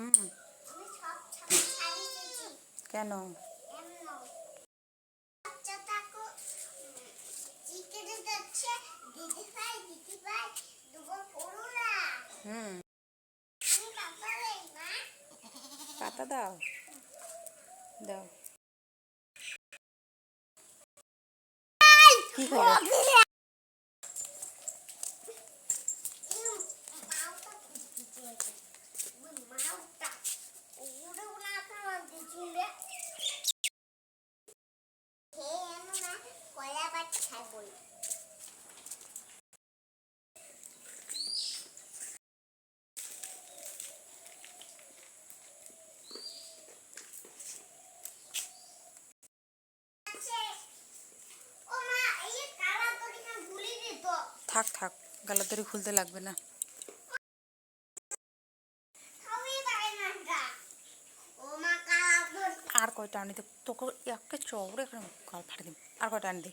হুম। কেন? হুম। পাতা দাও। দাও। কি থাক থাক গালা দড়ি খুলতে লাগবে না। আর কয়টা আনি দে? তোকে একটা চৌড়ে এখানে গাল ফাটে দিন আর কয়টা আনি দে?